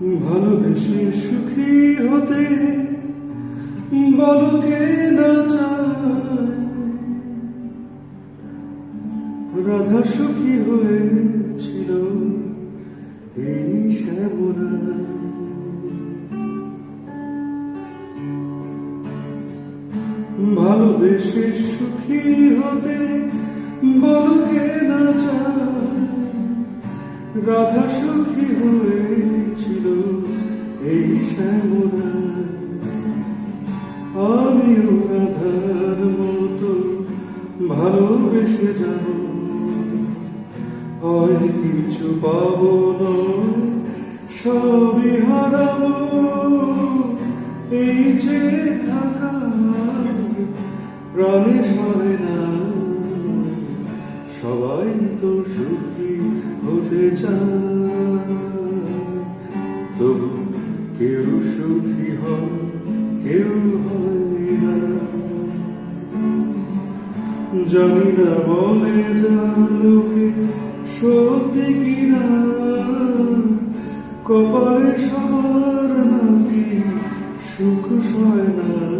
ভালোবেসে সুখী হতে বলকে না চায়। রাধা সুখী হয়েছিল, এই শ্যামরা ভালোবেসে সুখী হতে বলকে না চায়। রাধা সুখী হয়েছিল এই আমিও রাধার মতো ভালোবেসে যাব। হয় কিছু পাবো নয়, সবই হারাবো। এই যে থাকা, প্রাণে সয় সুখী হতে চায় কেউ সুখী হয় কেউ হয় না। জানি না বলে লোকে সত্যি কিনা। কপালে সবার নাকি সুখ সয় না।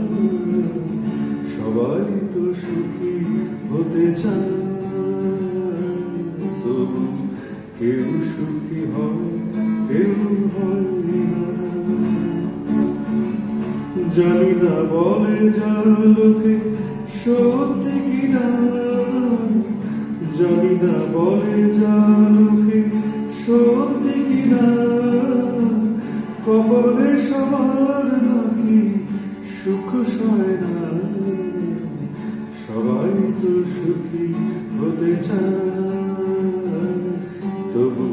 সবাই তো সুখী হতে চায়। তবু কেউ সুখী হয়, কেউ হয় না। জানি না বলে যা লোকে সত্যি কিনা। জানি না বলে যা লোকে সত্যি কিনা। কবলে সবার নাকি সুখ সয় না সবাই তো সুখী হতে চায়। তবু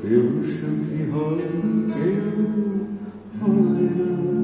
কেউ সুখী হয়, কেউ হয় না।